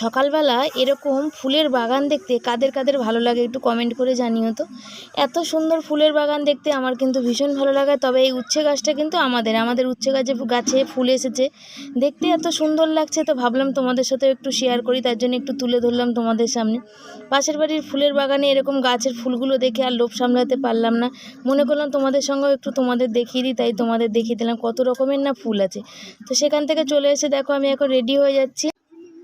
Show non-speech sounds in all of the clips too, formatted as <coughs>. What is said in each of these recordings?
সকালবেলা এরকম ফুলের বাগান দেখতে কাদের কাদের ভালো লাগে একটু কমেন্ট করে জানিও তো। এত সুন্দর ফুলের বাগান দেখতে আমার কিন্তু ভীষণ ভালো লাগে, তবে এই উচ্ছে গাছটা কিন্তু আমাদের আমাদের উচ্ছে গাছে গাছে ফুল এসেছে। দেখতে এত সুন্দর লাগছে তো ভাবলাম তোমাদের সাথে একটু শেয়ার করি, তার জন্য একটু তুলে ধরলাম তোমাদের সামনে। পাশের বাড়ির ফুলের বাগানে এরকম গাছের ফুলগুলো দেখে আর লোভ সামলাতে পারলাম না। মনে করলাম তোমাদের সঙ্গেও একটু তোমাদের দেখিয়ে দিই, তাই তোমাদের দেখিয়ে দিলাম কত রকমের না ফুল আছে। তো সেখান থেকে চলে এসে দেখো আমি এখন রেডি হয়ে যাচ্ছি।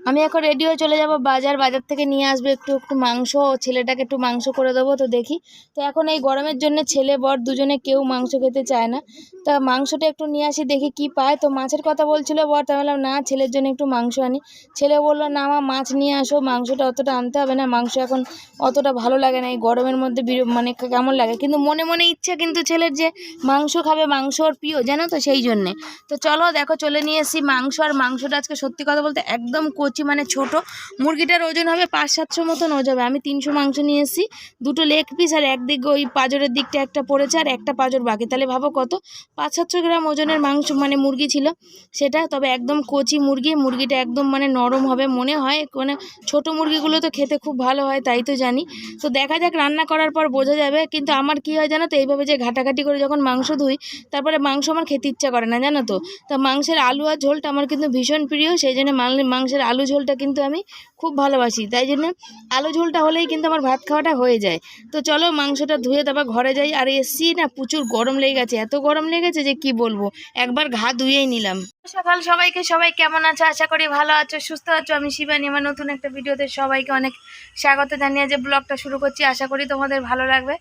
আমি এখন রেডি হয়ে চলে যাব বাজার বাজার থেকে নিয়ে আসব একটু একটু মাংস, ছেলেটাকে একটু মাংস করে দেবো তো দেখি। তো এখন এই গরমের জন্য ছেলে বর দুজনে কেউ মাংস খেতে চায় না। তা মাংসটা একটু নিয়ে আসি, দেখি কি পায়। তো মাছের কথা বলছিল বর, তা বললাম, না, ছেলের জন্য একটু মাংস আনি। ছেলে বলল, না আমার মাছ নিয়ে আসো, মাংসটা অতটা আনতে হবে না। মাংস এখন অতটা ভালো লাগে না। এই গরমের মধ্যে মানে কেমন লাগে? কিন্তু মনে মনে ইচ্ছা কিন্তু ছেলের যে মাংস খাবে, মাংস ওর প্রিয়, জানো তো সেই জন্যে। তো চলো দেখো, চলে নিয়ে এসেছি মাংস। আর মাংসটা আজকে সত্যি কথা বলতে একদম কচি মানে ছোট। মুরগিটার ওজন হবে পাঁচ সাতশো মতন ওজন হবে। আমি তিনশো মাংস নিয়ে এসেছি। দুটো লেগ পিস আর একদিক ওই পাঁজরের দিকটা একটা পড়েছে আর একটা পাঁজর বাকি। তাহলে ভাবো কত? পাঁচ সাতশো গ্রাম ওজনের মাংস মানে মুরগি ছিল সেটা। তবে একদম কচি মুরগি। মুরগিটা একদম মানে নরম হবে মনে হয়। মানে ছোট মুরগিগুলো তো খেতে খুব ভালো হয়, তাই তো জানি। তো দেখা যাক রান্না করার পর বোঝা যাবে। কিন্তু আমার কি হয় জানো তো? এইভাবে যে ঘাটাঘাটি করে যখন মাংস ধুই, তারপরে মাংস আমার খেতে ইচ্ছা করে না, জানো তো? তা মাংসের আলু আর ঝোলটা আমার কিন্তু ভীষণ প্রিয়। সেই জন্য মাংসের আলু ঝোলটা কিন্তু আমি খুব ভালোবাসি, তাই জন্য আলু ঝোলটা হলেই কিন্তু আমার ভাত খাওয়াটা হয়ে যায়। তো চলো মাংসটা ধুয়ে তারপর ঘরে যাই, আর এসছি না প্রচুর গরম লেগে গেছে, এত গরম লেগেছে যে কি বলব? একবার ঘা ধুয়েই নিলাম। সকাল সবাইকে, সবাই কেমন আছো? আশা করি ভালো আছো, সুস্থ আছো। আমি শিবানী, আমার নতুন একটা ভিডিওতে সবাইকে অনেক স্বাগত জানিয়ে যে ব্লগটা শুরু করছি। আশা করি তোমাদের ভালো লাগবে।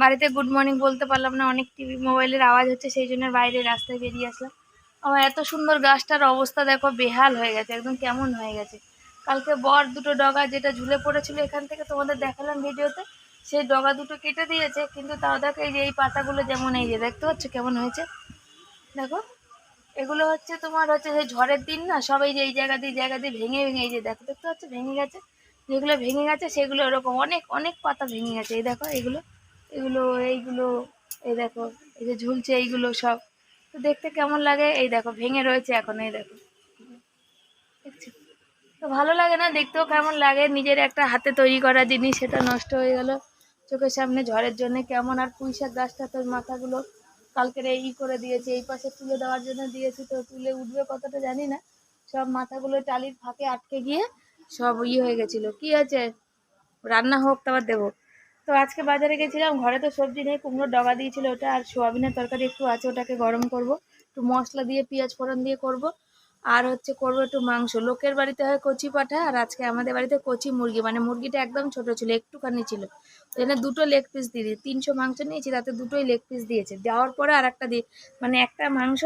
বাড়িতে গুড মর্নিং বলতে পারলাম না, অনেক টিভি মোবাইলের আওয়াজ হচ্ছে, সেই জন্য বাইরে রাস্তায় বেরিয়ে আসলাম। আমার এত সুন্দর গাছটার অবস্থা দেখো, বেহাল হয়ে গেছে, একদম কেমন হয়ে গেছে। কালকে বর দুটো ডগা যেটা ঝুলে পড়েছিল এখান থেকে তোমাদের দেখালাম ভিডিওতে, সেই ডগা দুটো কেটে দিয়েছে, কিন্তু তাও দেখো এই যে এই পাতাগুলো যেমন এই যে, দেখতে পাচ্ছ কেমন হয়েছে? দেখো, এগুলো হচ্ছে তোমার হচ্ছে সেই ঝড়ের দিন না সবাই যে এই জায়গা দিয়ে জায়গা দিয়ে ভেঙে ভেঙে, এই যে দেখো, দেখতে পাচ্ছ? ভেঙে গেছে, যেগুলো ভেঙে গেছে সেগুলো এরকম অনেক অনেক পাতা ভেঙে গেছে, এই দেখো, এগুলো এগুলো, এইগুলো, এই দেখো, এই যে ঝুলছে এইগুলো সব। তো দেখতে কেমন লাগে? এই দেখো, ভেঙে রয়েছে এখন, এই দেখো। তো ভালো লাগে না, দেখতেও কেমন লাগে? নিজের একটা হাতে তৈরি করা জিনিস, সেটা নষ্ট হয়ে গেল। চোখের সামনে ঝড়ের জন্য কেমন? আর পুঁই শাক গাছটা তোর মাথাগুলো কালকের এই করে দিয়েছে, এই পাশে তুলে দেওয়ার জন্য দিয়েছি, তো তুলে উঠবে কতটা জানি না। সব মাথাগুলো টালির ফাঁকে আটকে গিয়ে সব ইয়ে হয়ে গেছিল। কি আছে রান্না হোক, তারপর দেবো। তো আজকে বাজারে গেছিলাম, ঘরে তো সবজি নেই, কুমড়োর ডগা দিয়েছিল ওটা আর সোয়াবিনের তরকারি একটু আছে, ওটাকে গরম করব। একটু মশলা দিয়ে, পেঁয়াজ ফোড়ন দিয়ে করব। আর হচ্ছে করব একটু মাংস। লোকের বাড়িতে হয় কচি পাঠা, আর আজকে আমাদের বাড়িতে কচি মুরগি। মানে মুরগিটা একদম ছোট ছিল, একটুখানি ছিল। এখানে দুটো লেগ পিস দিয়ে তিনশো মাংস নিয়েছি, তাতে দুটোই লেগ পিস দিয়েছে। দেওয়ার পরে আর একটা দিয়ে মানে একটা মাংস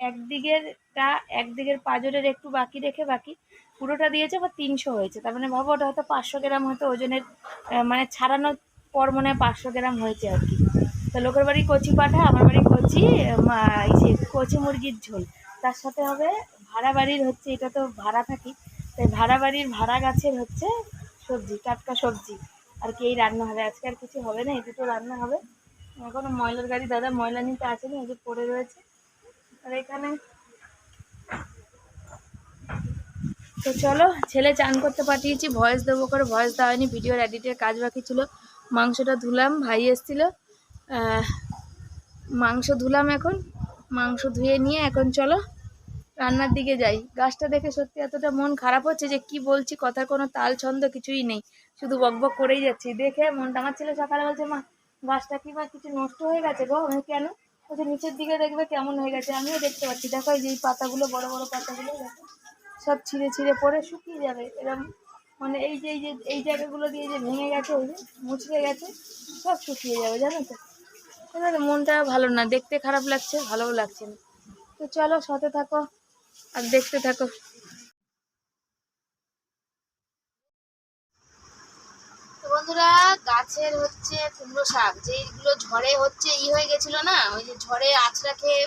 একদিকেরটা, একদিকের পাঁজরের একটু বাকি রেখে বাকি। পুরোটা দিয়েছে বা তিনশো হয়েছে। তার মানে ভাবো, ওটা হয়তো পাঁচশো গ্রাম হয়তো ওজনের মানে ছাড়ানোর পর মনে হয় পাঁচশো গ্রাম হয়েছে আর কি। তো লোকের বাড়ি কচি পাঠা, আমার বাড়ি কচি কচি মুরগির ঝোল। তার সাথে হবে ভাড়া বাড়ির হচ্ছে, এটা তো ভাড়া থাকি, তাই ভাড়া বাড়ির ভাড়া গাছের হচ্ছে সবজি, টাটকা সবজি। আর কি এই রান্না হবে? আজকে আর কিছু হবে না? এই দুটো রান্না হবে। এখনও ময়লার গাড়ি, দাদা ময়লা নিতে আসেনি, এই যে পড়ে রয়েছে। আর এখানে তো চলো, ছেলে চান করতে পাঠিয়েছি ভয়েস দেবো করে ভয়েস দেওয়া হয়নি ভিডিওর এডিটের কাজ বাকি ছিল। মাংসটা ধুলাম, ভাই এসেছিল। মাংস ধুলাম এখন, মাংস ধুয়ে নিয়ে এখন চলো, রান্নার দিকে যাই। গাছটা দেখে সত্যি এতটা মন খারাপ হচ্ছে যে কি বলছি, কথার কোনো তাল ছন্দ কিছুই নেই। শুধু বকবক করেই যাচ্ছি। দেখে মনটা আমার ছেলে সকালে বলছে, মা, গাছটা কি মা কিছু নষ্ট হয়ে গেছে গো? আমি কেন? বলছে, নিচের দিকে দেখবে কেমন হয়ে গেছে। আমিও দেখতে পাচ্ছি। দেখো এই যে পাতাগুলো, বড় বড় পাতাগুলো, দেখো। সব ছিঁড়ে ছিঁড়ে পড়ে শুকিয়ে যাবে। এরকম মানে এই যে এই যে, এই জায়গাগুলো দিয়ে যে ভেঙে গেছে, ওই যে মুচড়ে গেছে, সব শুকিয়ে যাবে, জানো তো? এবারে মনটা ভালো না, দেখতে খারাপ লাগছে, ভালোও লাগছে না। তো চলো, সাথে থাকো আর দেখতে থাকো। বন্ধুরা, গাছের হচ্ছে কুমড়ো শাক, যেইগুলো ঝড়ে হচ্ছে, ই হয়ে গেছিল না? ওই যে ঝড়ে আছড়া খেয়ে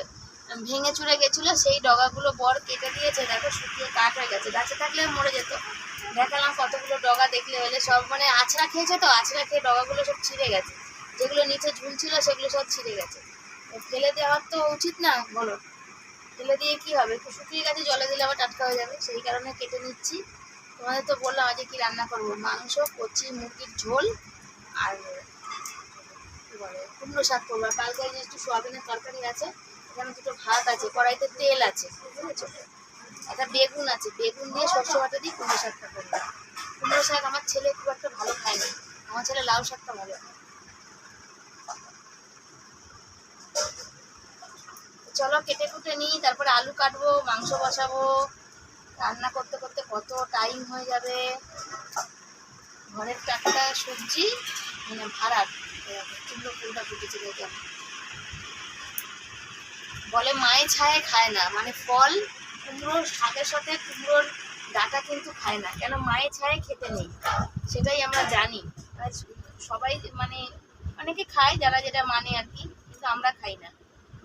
ভেঙে চুরে গেছিল, সেই ডগাগুলো বর কেটে দিয়েছে, দেখো শুকিয়ে কাঠ হয়ে গেছে, গাছে থাকলে মরে যেত। দেখালাম কতগুলো ডগা দেখলে হলে সব মানে আছড়া খেয়েছে তো, আছড়া খেয়ে ডগাগুলো সব ছিঁড়ে গেছে। যেগুলো নিচে ঝুলছিল সেগুলো সব ছিঁড়ে গেছে। ফেলে দেওয়ার তো উচিত না, বলো। ফেলে দিয়ে কি হবে? একটু শুকিয়ে গেছে, জলে দিলে আবার টাটকা হয়ে যাবে, সেই কারণে কেটে নিচ্ছি। তোমাদের তো বললাম আজকে কি রান্না করব? মাংস, কচি, মুরগির ঝোল আর কি বলে, কুমড়ো শাক করব। আর কালকে একটু সোয়াবিনের তরকারি আছে এখানে দুটো ভাত আছে, কড়াইতে তেল আছে, বুঝেছ? একটা বেগুন আছে, বেগুন দিয়ে সর্ষে বাটা দিয়ে কুমড়ো শাকটা করব। কুমড়ো শাক আমার ছেলে খুব একটা ভালো খায় না আমার ছেলে লাউ শাকটা ভালো চলো কেটে কুটে নিই, তারপরে আলু কাটবো, মাংস বসাবো। রান্না করতে করতে কত টাইম হয়ে যাবে? ঘরের টাটকা সবজি মানে ভাড়ার। কুমড়ো ফুলটা ফুটেছে দেখে বলে মায়ে ছায়ে খায় না। মানে ফল কুমড়োর শাকের সাথে কুমড়োর ডাটা কিন্তু খায় না। কেন মায়ে ছায়ে খেতে নেই? সেটাই আমরা জানি। সবাই মানে অনেকে খায়, যারা যেটা মানে আর কি, কিন্তু আমরা খাই না।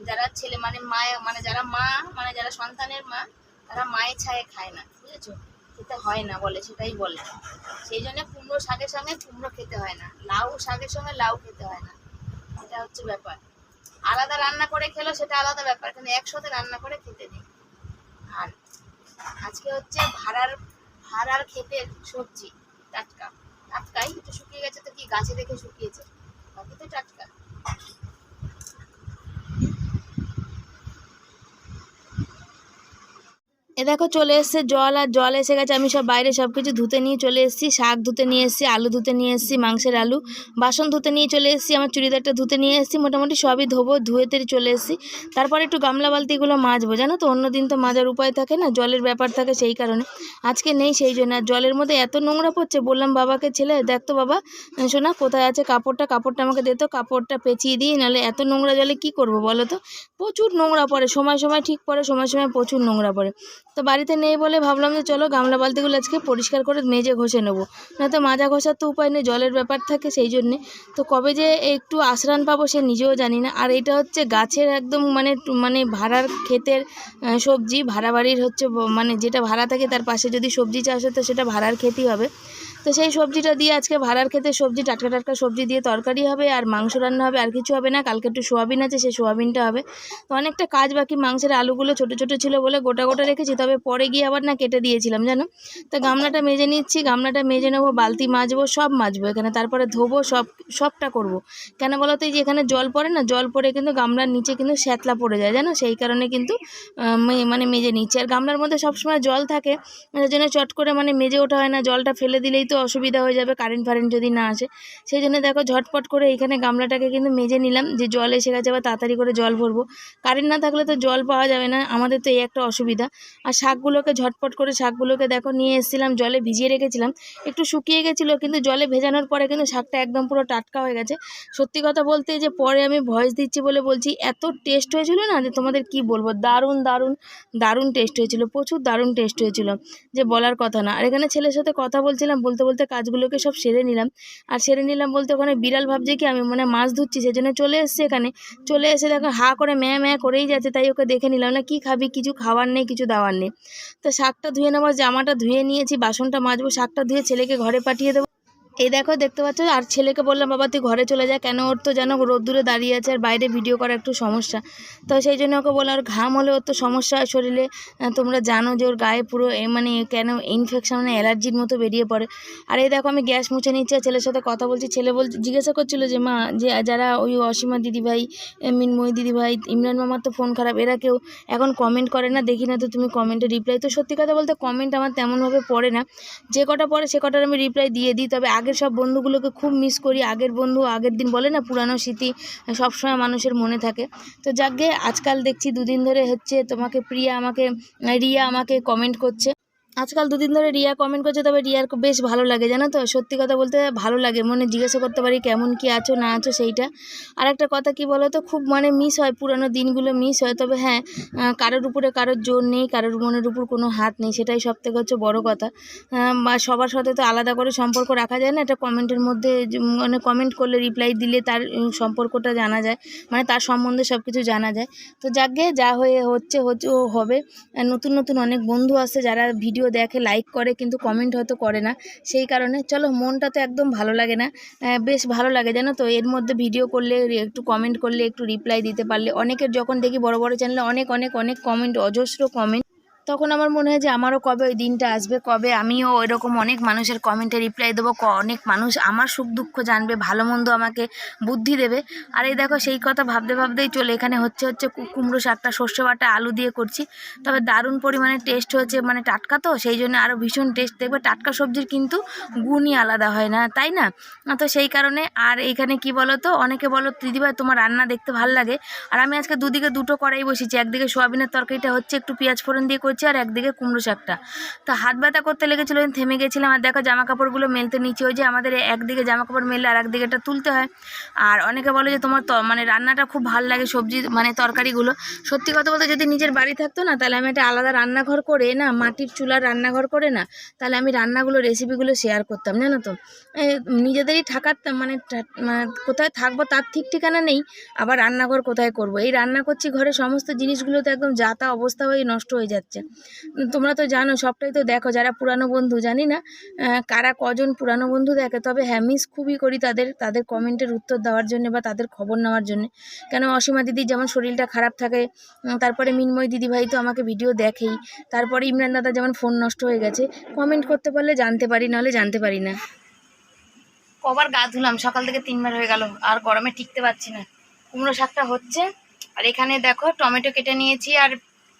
যারা ছেলে মানে মায়ে মানে যারা মা মানে যারা সন্তানের মা, তারা মায়ে ছায়ে খায় না। বুঝেছ? খেতে হয় না বলে, সেটাই বলে। সেই জন্য কুমড়ো শাকের সঙ্গে কুমড়ো খেতে হয় না। লাউ শাকের সঙ্গে লাউ খেতে হয় না। এটা হচ্ছে ব্যাপার। আলাদা রান্না করে খেলো, সেটা আলাদা ব্যাপার, কিন্তু একসাথে রান্না করে খেতে নেই। আর আজকে হচ্ছে ভাড়ার ভাড়ার ক্ষেতের সবজি, টাটকা। টাটকাই তো শুকিয়ে গেছে তো কি, গাছে দেখে শুকিয়েছে? বাকি তো টাটকা। এ দেখো চলে এসছে জল, আর জল এসে গেছে, আমি সব বাইরে সব কিছু ধুতে নিয়ে চলে এসেছি, শাক ধুতে নিয়ে এসেছি, আলু ধুতে নিয়ে এসেছি, মাংসের আলু, বাসন ধুতে নিয়ে চলে এসেছি, আমার চুড়িদারটা ধুতে নিয়ে এসেছি, মোটামুটি সবই ধোবো, ধুয়ে তেরে চলে এসেছি। তারপরে একটু গামলা বালতিগুলো মাজবো, জানো তো অন্য দিন তো মাজার উপায় থাকে না, জলের ব্যাপার থাকে সেই কারণে। আজকে নেই সেই জন্য, আর জলের মধ্যে এত নোংরা পড়ছে, বললাম বাবাকে, ছেলে, দেখ তো বাবা শোনা কোথায় আছে কাপড়টা কাপড়টা আমাকে দে তো, কাপড়টা পেঁচিয়ে দিই, নাহলে এত নোংরা জলে কি করব বলো তো? প্রচুর নোংরা পড়ে, সময় সময় ঠিক পড়ে, সময় সময় প্রচুর নোংরা পড়ে। তো বাড়িতে নেই বলে ভাবলাম যে চলো গামলা বালতিগুলো আজকে পরিষ্কার করে মেজে ঘষে নেব। না তো মাজা ঘষার তো উপায় নেই, জলের ব্যাপার থাকে সেই জন্যে। তো কবে যে একটু আশ্রান পাবো সে নিজেও জানি না। আর এটা হচ্ছে গাছের একদম মানে মানে ভাড়ার ক্ষেতের সবজি, ভাড়া বাড়ির হচ্ছে মানে যেটা ভাড়া থাকে তার পাশে যদি সবজি চাষ হতো সেটা ভাড়ার ক্ষেতই হবে। তো সেই সবজিটা দিয়ে আজকে ভাড়ার খেতে সবজি, টাটকা টাটকা সবজি দিয়ে তরকারি হবে আর মাংস রান্না হবে, আর কিছু হবে না। কালকে একটু সোয়াবিন আছে, সেই সোয়াবিনটা হবে। তো অনেকটা কাজ বাকি মাংসের আলুগুলো ছোটো ছোটো ছিল বলে গোটা গোটা রেখেছি, তবে পরে গিয়ে আবার না কেটে দিয়েছিলাম, জানো? তো গামলাটা মেজে নিচ্ছি, গামলাটা মেজে নেব, বালতি মাজবো, সব মাজবো এখানে। তারপরে ধোবো, সব, সবটা করব। কেন বলো তো এই যে এখানে জল পড়ে না, জল পড়ে কিন্তু গামলার নিচে কিন্তু শ্যাতলা পড়ে যায়, জানো? সেই কারণে কিন্তু মানে মেজে নিচ্ছি। আর গামলার মধ্যে সবসময় জল থাকে সেই জন্য চট করে মানে মেজে ওঠা হয় না, জলটা ফেলে দিলেই তো অসুবিধা হয়ে যাবে কারেন্ট ফারেন্ট যদি না আসে। সেই জন্য দেখো ঝটপট করে এখানে গামলাটাকে কিন্তু মেজে নিলাম, যে জল এসে গেছে আবার তাড়াতাড়ি করে জল ভরবো। কারেন্ট না থাকলে তো জল পাওয়া যাবে না, আমাদের তো এই একটা অসুবিধা। আর শাকগুলোকে ঝটপট করে শাকগুলোকে দেখো নিয়ে এসেছিলাম, জলে ভিজিয়ে রেখেছিলাম। একটু শুকিয়ে গেছিল, কিন্তু জলে ভেজানোর পরে কিন্তু শাকটা একদম পুরো টাটকা হয়ে গেছে। সত্যি কথা বলতে যে পরে আমি ভয়েস দিচ্ছি বলে বলছি, এত টেস্ট হয়েছিল না যে তোমাদের কি বলব? দারুণ দারুণ দারুণ টেস্ট হয়েছিল, প্রচুর দারুণ টেস্ট হয়েছিল, যে বলার কথা না। আর এখানে ছেলের সাথে কথা বলছিলাম, বলতে বলতে কাজগুলোকে সব সেরে নিলাম। আর সেরে নিলাম বলতে ওখানে বিড়াল ভাবছে কি, আমি মানে মাছ ধুচ্ছি সেজন্য চলে এসছে এখানে। চলে এসে দেখো হা করে ম্যা ম্যা করেই যাচ্ছে, তাই ওকে দেখে নিলাম না, কি খাবি, কিছু খাওয়ার নেই, কিছু দাওয়ার নেই। তো শাকটা ধুয়ে নেব, জামাটা ধুয়ে নিয়েছি, বাসনটা মাজবো, শাকটা ধুয়ে ছেলেকে ঘরে পাঠিয়ে দেবো। এই দেখো, দেখতে পাচ্ছ? আর ছেলেকে বললাম, বাবা, তুই ঘরে চলে যা। কেন? ওর তো যেন রোদ্দুরে দাঁড়িয়ে আছে আর বাইরে ভিডিও করা একটু সমস্যা। তো সেই জন্য ওকে বললাম, আর ঘাম হলে ওর তো সমস্যা হয় শরীরে। তোমরা জানো যে ওর গায়ে পুরো, এ মানে কেন ইনফেকশন মানে অ্যালার্জির মতো বেরিয়ে পড়ে। আর এই দেখো, আমি গ্যাস মুছে নিচ্ছি আর ছেলের সাথে কথা বলছি। ছেলে বল, জিজ্ঞাসা করছিল যে, মা, যে, যারা ওই অসীমা দিদিভাই মিনময়ী দিদিভাই, ইমরান মামার তো ফোন খারাপ, এরা কেউ এখন কমেন্ট করে না, দেখি না তো তুমি কমেন্টে রিপ্লাই তো সত্যি কথা বলতে কমেন্ট আমার তেমনভাবে পড়ে না। যে কটা পড়ে, সে কটার আমি রিপ্লাই দিয়ে দিই। তবে আগের সব বন্ধুগুলোকে খুব মিস করি। আগের বন্ধু, আগের দিন বলে না, পুরানো স্মৃতি সবসময় মানুষের মনে থাকে। তো যাকে আজকাল দেখছি দুদিন ধরে হচ্ছে তোমাকে প্রিয়া আমাকে, রিয়া আমাকে কমেন্ট করছে। আজকাল দুদিন ধরে রিয়া কমেন্ট করছে, তবে রিয়ার বেশ ভালো লাগে, জানো তো? সত্যি কথা বলতে ভালো লাগে, মনে জিজ্ঞাসা করতে পারি কেমন কি আছো, না আছো সেইটা। আর একটা কথা কি বলো তো খুব মানে মিস হয়, পুরানো দিনগুলো মিস হয়, তবে হ্যাঁ কারোর উপরে কারোর জোর নেই, কারোর মনের উপর কোনো হাত নেই, সেটাই সব থেকে হচ্ছে বড় কথা। বা সবার সাথে তো আলাদা করে সম্পর্ক রাখা যায় না, একটা কমেন্টের মধ্যে মানে কমেন্ট করলে রিপ্লাই দিলে তার সম্পর্কটা জানা যায় মানে তার সম্বন্ধে সব কিছু জানা যায়। তো যাকগে যা হয়ে হচ্ছে হচ্ছে হবে। নতুন নতুন অনেক বন্ধু আছে যারা ভিডিও ভিডিও দেখে লাইক করে, কিন্তু কমেন্ট হয়তো করে না। সেই কারণে চলো, মনটা তো একদম ভালো লাগে না। বেশ ভালো লাগে, জানো তো? এর মধ্যে ভিডিও করলে, একটু কমেন্ট করলে, একটু রিপ্লাই দিতে পারলে। অনেকের যখন দেখি বড় বড় চ্যানেলে অনেক অনেক অনেক কমেন্ট অজস্র কমেন্ট তখন আমার মনে হয় যে আমারও কবে ওই দিনটা আসবে, কবে আমিও এরকম অনেক মানুষের কমেন্টে রিপ্লাই দেবো অনেক মানুষ আমার সুখ দুঃখ জানবে, ভালো মন্দ আমাকে বুদ্ধি দেবে। আর এই দেখো সেই কথা ভাবতে ভাবতেই চলে, এখানে হচ্ছে হচ্ছে কুমড়ো শাকটা, সর্ষে বাটা, আলু দিয়ে করছি। তবে দারুণ পরিমাণে টেস্ট হয়েছে মানে টাটকা তো, সেই জন্য আরও ভীষণ টেস্ট দেখবে টাটকা সবজির কিন্তু গুণই আলাদা হয় না, তাই না? তো সেই কারণে, আর এইখানে কি বলো তো অনেকে বলো দিদিভাই তোমার রান্না দেখতে ভালো লাগে? আর আমি আজকে দুদিকে দুটো কড়াই বসেছি একদিকে সোয়াবিনের তরকারিটা হচ্ছে একটু পেঁয়াজ ফোড়ন দিয়ে আর একদিকে কুমড়ো শাকটা। তো হাত ব্যথা করতে লেগেছিলো থেমে গেছিলাম আর দেখো জামা কাপড়গুলো মেলতে নিচে ওই যে আমাদের একদিকে জামা কাপড় মেললে আর একদিকে এটা তুলতে হয়। আর অনেকে বলে যে তোমার মানে রান্নাটা খুব ভালো লাগে সবজি মানে তরকারিগুলো। সত্যি কথা বলতে যদি নিজের বাড়ি থাকতো না, তাহলে আমি একটা আলাদা রান্নাঘর করে না, মাটির চুলার রান্নাঘর করে না, তাহলে আমি রান্নাগুলো রেসিপিগুলো শেয়ার করতাম, জানো তো? নিজেদেরই থাকার মানে কোথায় থাকব তার ঠিক ঠিকানা নেই, আবার রান্নাঘর কোথায় করব? এই রান্না করছি ঘরে সমস্ত জিনিসগুলো তো একদম যা তা অবস্থা হয়ে নষ্ট হয়ে যাচ্ছে। তোমরা তো জানো, সবটাই তো দেখো, যারা পুরানো বন্ধু, জানি না কারা কজন পুরানো বন্ধু দেখে, তবে হ্যাঁ মিস খুবই করি তাদের তাদের কমেন্টের উত্তর দেওয়ার জন্য বা তাদের খবর নেওয়ার জন্য। কেন, অসীমা দিদি যেমন শরীরটা খারাপ থাকে তারপরে মিনময় দিদিভাই তো আমাকে ভিডিও দেখেই, তারপরে ইমরান দাদা যেমন ফোন নষ্ট হয়ে গেছে কমেন্ট করতে পারলে জানতে পারি, নাহলে জানতে পারি না। কবার গা ধুলাম, সকাল থেকে তিনবার হয়ে গেল, আর গরমে টিকতে পারছি না। কুমড়ো শাকটা হচ্ছে, আর এখানে দেখো, টমেটো কেটে নিয়েছি, আর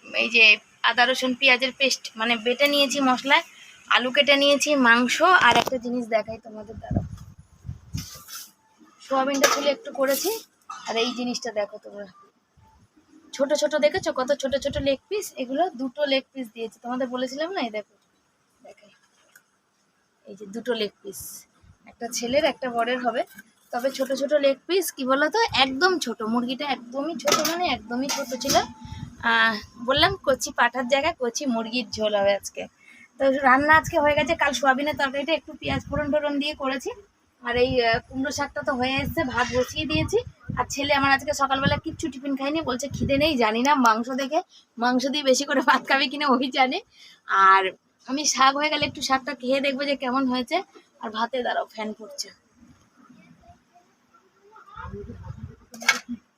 এই যে আদা, রসুন, পেঁয়াজের পেস্ট। মানে বেটে নিয়েছি মশলায়। আলু কেটে নিয়েছি, মাংস আর একটা জিনিস দেখাই তোমাদের দ্বারা। সোয়াবিনটা তুলে একটু করেছি। আর এই জিনিসটা দেখো তোমরা। ছোট ছোট দেখেছ? কত ছোট ছোট লেগ পিস এগুলো দুটো লেগ পিস দিয়েছি। তোমাদের বলেছিলাম না? এই দেখো। দেখাই। এই যে দুটো লেগ পিস একটা ছেলের, একটা বরের হবে। তবে ছোট ছোট লেগ পিস কি বলো তো একদম ছোট। মুরগিটা একদমই ছোট মানে একদমই ছোট ছিল। বললাম কচি পাঠার জায়গায় কচি মুরগির ঝোল হবে আজকে। তো রান্না আজকে হয়ে গেছে, কাল সোয়াবিনের তরকারিটা একটু পেঁয়াজ ফোড়ন টোড়ন দিয়ে করেছি। আর এই কুমড়ো শাকটা তো হয়ে এসছে, ভাত বসিয়ে দিয়েছি। আর ছেলে আমার আজকে সকালবেলা কিচ্ছু টিফিন খাইনি বলছে খিদে নেই, জানি না, মাংস দেখে, মাংস দিয়ে বেশি করে ভাত খাবে কিনা ওই জানে। আর আমি শাক হয়ে গেলে একটু শাকটা খেয়ে দেখব যে কেমন হয়েছে। আর ভাতে দাঁড়াও ফ্যান পড়ছে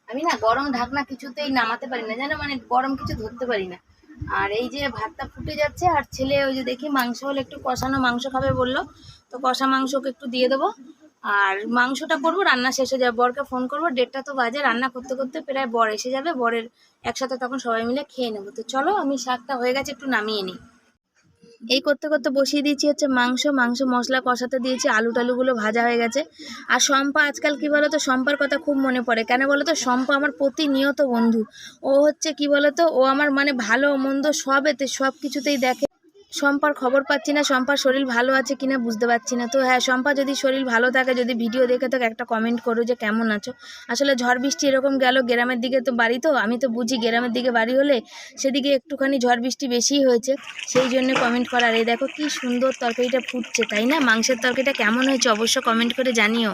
আমি না গরম ঢাকনা কিছুতেই নামাতে পারি না জানো মানে গরম কিছু ধরতে পারি না। আর এই যে ভাতটা ফুটে যাচ্ছে, আর ছেলে ওই যে দেখি মাংস হলে একটু কষানো মাংস খাবে বলল, তো কষা মাংসকে একটু দিয়ে দেবো। আর মাংসটা করব, রান্না শেষ হয়ে যাবে, বরকে ফোন করব ডেটটা তো বাজে, রান্না করতে করতে প্রায় বর এসে যাবে, বরের একসাথে তখন সবাই মিলে খেয়ে নেব। তো চলো, আমি শাকটা হয়ে গেছে, একটু নামিয়ে নিই। এই করতে করতে বসিয়ে দিয়েছি হচ্ছে মাংস মাংস মশলা কষাতে দিয়েছি আলু টালুগুলো ভাজা হয়ে গেছে। আর শম্পা আজকাল কি বলতো, শম্পার কথা খুব মনে পড়ে। কেন বলতো, শম্পা আমার প্রতিনিয়ত বন্ধু। ও হচ্ছে কি বলতো, ও আমার মানে ভালো, মন্দ সব এতে সব কিছুতেই দেখে। শম্পার খবর পাচ্ছি না, শম্পার শরীর ভালো আছে কিনা বুঝতে পারছি না। তো হ্যাঁ শম্পা যদি শরীর ভালো থাকে, যদি ভিডিও দেখে থাকে, একটা কমেন্ট করো যে কেমন আছো। আসলে ঝড় বৃষ্টি এরকম গেল গ্রামের দিকে তো বাড়ি তো, আমি তো বুঝি গ্রামের দিকে বাড়ি হলে সেদিকে একটুখানি ঝড় বৃষ্টি বেশিই হয়েছে। সেই জন্য কমেন্ট করার এই দেখো কি সুন্দর তরকারিটা ফুটছে, তাই না? মাংসের তরকারিটা কেমন হয়েছে অবশ্য কমেন্ট করে জানিও।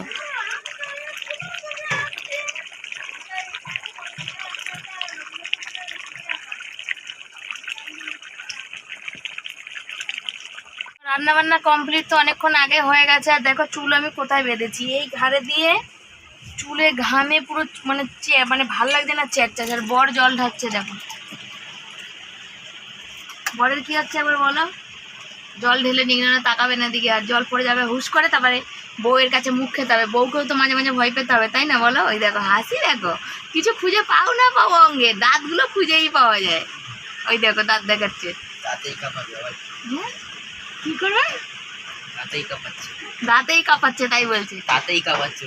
রান্না বান্না কমপ্লিট তো অনেকক্ষণ আগে হয়ে গেছে আর দেখো চুল আমি কোথায় বেঁধেছি? এই ঘাড়ে দিয়ে চুলে ঘামে পুরো মানে মানে ভালো লাগছে না চ্যাট আর বর জল ঢাকছে দেখো। বরের কি হচ্ছে একবার বলো? জল ঢেলে নিয়ে না তাকাবে না দিকে আর জল পড়ে যাবে হুশ করে তারপরে বউয়ের কাছে মুখ খেতে হবে। বউকেও তো মাঝে মাঝে ভয় পেতে হবে তাই না বলো? ওই দেখো হাসি দেখো। কিছু খুঁজে পাও না পাও অঙ্গে দাঁতগুলো খুঁজেই পাওয়া যায়। ওই দেখো দাঁত দেখাচ্ছে। হ্যাঁ? কি করবে তাতেই কাঁপাচ্ছে। দাঁতেই কাঁপাচ্ছে তাই বলছে। কাঁপাচ্ছে।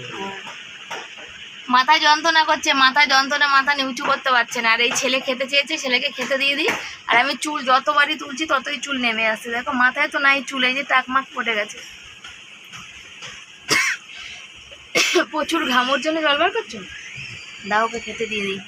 মাথায় যন্ত্রণা করছে মাথায় যন্ত্রণা মাথা নিচু করতে পারছে না। আর এই ছেলে খেতে চেয়েছে ছেলেকে খেতে দিয়ে দিই। আর আমি চুল যতবারই তুলছি ততই চুল নেমে আসছে। দেখো মাথায় তো নাই চুল এই যে টাকমাক পড়ে গেছে। <coughs> প্রচুর ঘামোর জন্য জল বার করছ? দাও ওকে খেতে দিয়ে দিই।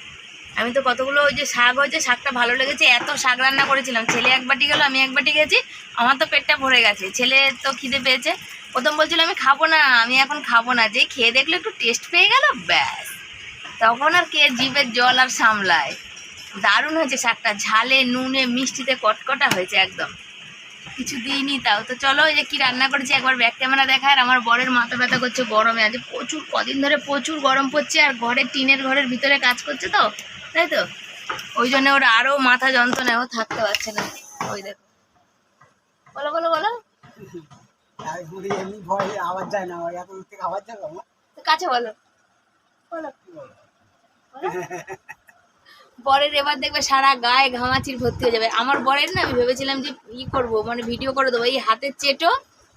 আমি তো কতগুলো ওই যে শাক হয়েছে শাকটা ভালো লেগেছে, এত শাক রান্না করেছিলাম। ছেলে এক বাটি গেলো, আমি এক বাটি গেছি আমার তো পেটটা ভরে গেছে। ছেলে তো খিদে পেয়েছে। প্রথম বলছিল, আমি খাব না, আমি এখন খাব না। যে খেয়ে দেখলে, একটু টেস্ট পেয়ে গেল, ব্যাস। তখন আর কে জিভের জল আর সামলায়? দারুণ হয়েছে শাকটা, ঝালে, নুনে, মিষ্টিতে কটকটা হয়েছে একদম। কিছু দিইনি তাও। তো চলো যে কি রান্না করেছি, একবার ব্যাক ক্যামেরা দেখায়। আর আমার বরের মাথা ব্যথা করছে গরমে। আজ প্রচুর, কদিন ধরে প্রচুর গরম পড়ছে, আর ঘরের, টিনের ঘরের ভিতরে কাজ করছে তো। তাই তো ওই জন্য ওর আরও মাথা যন্ত্রণায় ও থাকতে পারছে না। ওই দেখো। বলো বলো বলো। কাছে। বরের এবার দেখবে সারা গায়ে ঘামাচির ভর্তি হয়ে যাবে। আমার বরের না আমি ভেবেছিলাম যে ই করব মানে ভিডিও করে দেবো। এই হাতের চেটো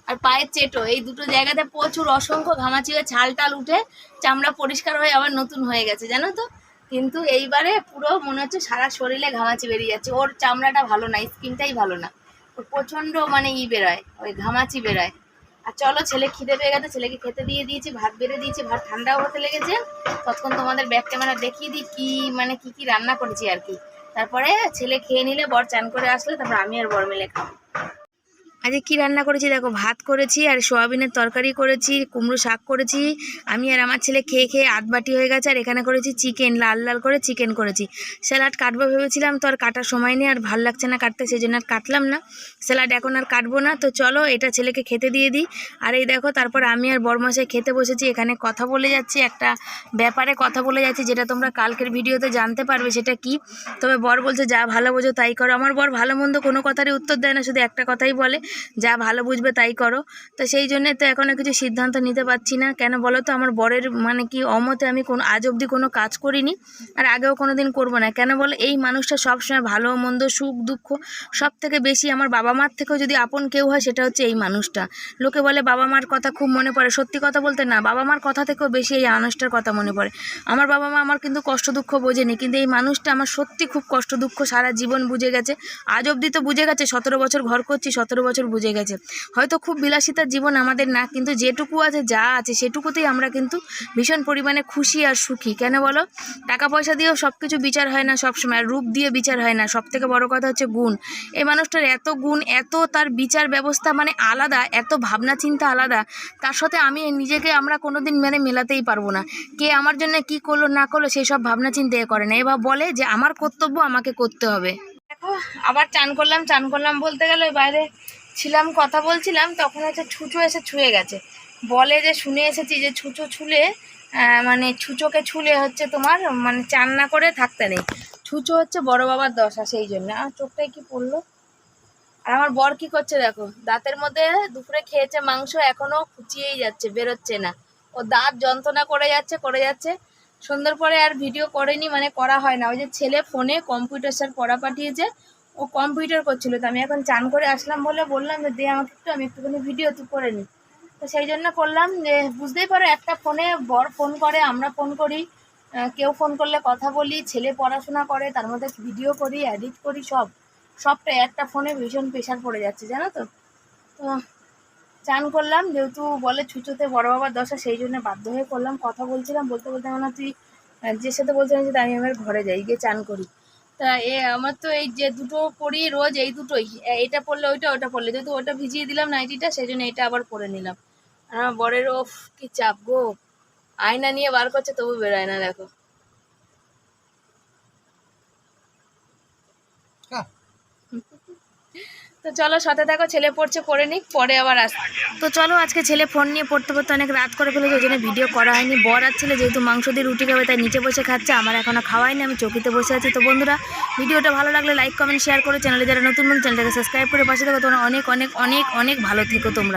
আর পায়ের চেটো এই দুটো জায়গাতে প্রচুর অসংখ্য ঘামাচি হয়ে ছাল টাল উঠে চামড়া পরিষ্কার হয়ে আবার নতুন হয়ে গেছে জানো তো? কিন্তু এইবারে পুরো মনে হচ্ছে সারা শরীরে ঘামাচি বেরিয়ে যাচ্ছে। ওর চামড়াটা ভালো না, স্কিনটাই ভালো না। ওর প্রচণ্ড মানে ই বেরোয়, ওই ঘামাচি বেরোয়। আর চলো, ছেলে খিদে পেয়ে গেছে, ছেলেকে খেতে দিয়ে দিয়েছি, ভাত বেড়ে দিয়েছি, ভাত ঠান্ডাও হতে লেগেছে। ততক্ষণ তোমাদের ব্যাগ ক্যামেরা দেখিয়ে দিই কি মানে কি কি রান্না করেছি আর কি। তারপরে ছেলে খেয়ে নিলে, বর চান করে আসলে, তারপর আমি আর বর মিলে খাব। আজকে কি রান্না করেছি? দেখো, ভাত করেছি, আর সোয়াবিনের তরকারি করেছি, কুমড়ো শাক করেছি। আমি আর আমার ছেলে খেয়ে খেয়ে আধ বাটি হয়ে গেছে, আর এখানে করেছি চিকেন, লাল লাল করে চিকেন করেছি। স্যালাড কাটবো ভেবেছিলাম, তো আর কাটার সময় নেই, আর ভালো লাগছে না কাটতে, সেই জন্য আর কাটলাম না। স্যালাড এখন আর কাটবো না, তো চলো এটা ছেলেকে খেতে দিয়ে দিই। আর এই দেখো, তারপর আমি আর বরমশাই খেতে বসেছি, এখানে কথা বলে যাচ্ছি, একটা ব্যাপারে কথা বলে যাচ্ছি, যেটা তোমরা কালকের ভিডিওতে জানতে পারবে, সেটা কি? তবে বর বলছে, যা ভালো বোঝো তাই করো। আমার বর ভালো মন্দ কোনো কথারই উত্তর দেয় না, শুধু একটা কথাই বলে। যা ভালো বুঝবে তাই করো। তো সেই জন্যে তো এখনও কিছু সিদ্ধান্ত নিতে পারছি না। কেন বলো তো, আমার বরের মানে কি অমতে আমি কোনো, আজ অবধি কোনো কাজ করিনি আর আগেও কোনো দিন করব না। কেন বলো, এই মানুষটা সবসময় ভালো, মন্দ, সুখ, দুঃখ সব থেকে বেশি আমার বাবা মার থেকেও যদি আপন কেউ হয়, সেটা হচ্ছে এই মানুষটা। লোকে বলে বাবা মার কথা খুব মনে পড়ে। সত্যি কথা বলতে না বাবা মার কথা থেকেও বেশি এই মানুষটার কথা মনে পড়ে। আমার বাবা মা আমার কিন্তু কষ্ট, দুঃখ বোঝেনি, কিন্তু এই মানুষটা আমার সত্যি খুব কষ্ট, দুঃখ সারা জীবন বুঝে গেছে। আজ অবধি তো বুঝে গেছে, সতেরো বছর ঘর করছি, সতেরো বছর বুঝে গেছে। হয়তো খুব বিলাসিতার জীবন আমাদের না, কিন্তু যেটুকু আছে যা আছে সেটুকুতেই আমরা কিন্তু ভীষণ পরিমাণে খুশি আর সুখী। কেন বলো? টাকা পয়সা দিয়েও সব কিছু বিচার হয় না সবসময়, আর রূপ দিয়ে বিচার হয় না। সব থেকে বড় কথা হচ্ছে গুণ। এই মানুষটার এত গুণ, এত তার বিচার ব্যবস্থা মানে আলাদা, এত ভাবনা চিন্তা আলাদা, তার সাথে আমি নিজেকে আমরা কোনোদিন মেনে মেলাতেই পারব না। কে আমার জন্য কি করল, না করল সেই সব ভাবনা চিন্তা করে না। এবার বলে যে আমার কর্তব্য আমাকে করতে হবে। দেখো, আবার চান করলাম চান করলাম বলতে গেলে বাইরে ছিলাম, কথা বলছিলাম, তখন হচ্ছে ছুঁচো এসে ছুঁয়ে গেছে। বলে যে শুনে এসেছি যে ছুঁচো ছুলে মানে ছুঁচোকে ছুলে হচ্ছে তোমার মানে চান না করে থাকতে নেই। ছুঁচো হচ্ছে বড় বাবার দশা সেই জন্য। আর চোখটায় কি পড়ল? আর আমার বর কি করছে দেখো? দাঁতের মধ্যে দুপুরে খেয়েছে মাংস, এখনও খুচিয়েই যাচ্ছে, বেরোচ্ছে না। ও দাঁত যন্ত্রণা করে যাচ্ছে করে যাচ্ছে। সন্ধ্যার পরে আর ভিডিও করেনি মানে করা হয় না। ওই যে ছেলে ফোনে কম্পিউটার স্যার পড়া পাঠিয়েছে। ও কম্পিউটার করছিল। তো আমি এখন চান করে আসলাম বলে বললাম যে দে আমাকে একটু, আমি একটুখানি ভিডিও তুই করে নিই তো সেই জন্য করলাম যে, বুঝতেই পারো একটা ফোনে বর ফোন করে, আমরা ফোন করি। কেউ ফোন করলে কথা বলি, ছেলে পড়াশোনা করে, তার মধ্যে ভিডিও করি এডিট করি, সব। সবটাই একটা ফোনে ভীষণ প্রেশার পড়ে যাচ্ছে, জানো তো? তো চান করলাম, যেহেতু বলে ছুচোতে বড় বাবার দশা, সেই জন্য বাধ্য হয়ে করলাম। কথা বলছিলাম, বলতে বলতে আমার তুই যে সাথে বলছিলাম যে আমি আমার ঘরে যাই, গিয়ে চান করি। তা এ, আমার তো এই যে দুটো পরি রোজ, এই দুটোই। এটা পরলে ওইটা ওটা পরলে যেহেতু ওটা ভিজিয়ে দিলাম নাইটিটা, সেই জন্য এটা আবার পরে নিলাম। আর আমার বরের ওফ কি চাপ গো। আয়না নিয়ে বার করছে, তবু বেরোয় না, দেখো। তো চলো সাথে দেখো ছেলে পড়ছে, পড়ে নিক, পরে আবার আস তো চলো আজকে ছেলে ফোন নিয়ে পড়তে পড়তে অনেক রাত করে ফেলেছে, ওই জন্য ভিডিও করা হয়নি। বর আর ছেলে যেহেতু মাংস দিয়ে রুটি খাবে, তাই নিচে বসে খাচ্ছে, আমার এখনও খাওয়াইনি আমি চকিতে বসে আছি। তো বন্ধুরা, ভিডিওটা ভালো লাগলে লাইক কমেন্ট শেয়ার করো, চ্যানেলে যারা নতুন নতুন চ্যানেলটাকে সাবস্ক্রাইব করে পাশে থাকো। তোমরা অনেক অনেক অনেক অনেক ভালো থেকো তোমরা।